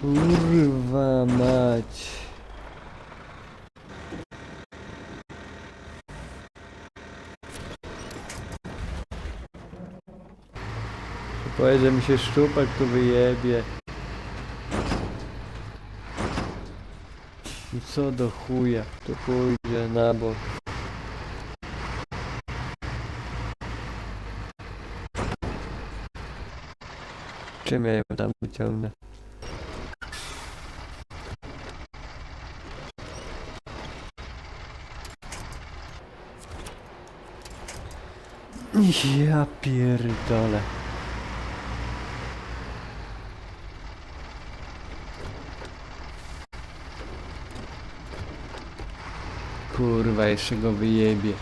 Kurwa mać. Powie, że mi się szczupak tu wyjebie. I co do chuja, to pójdzie na bok. Czym ja ją tam wyciągnę? Ja pierdolę. Kurwa, jeszcze go wyjebie.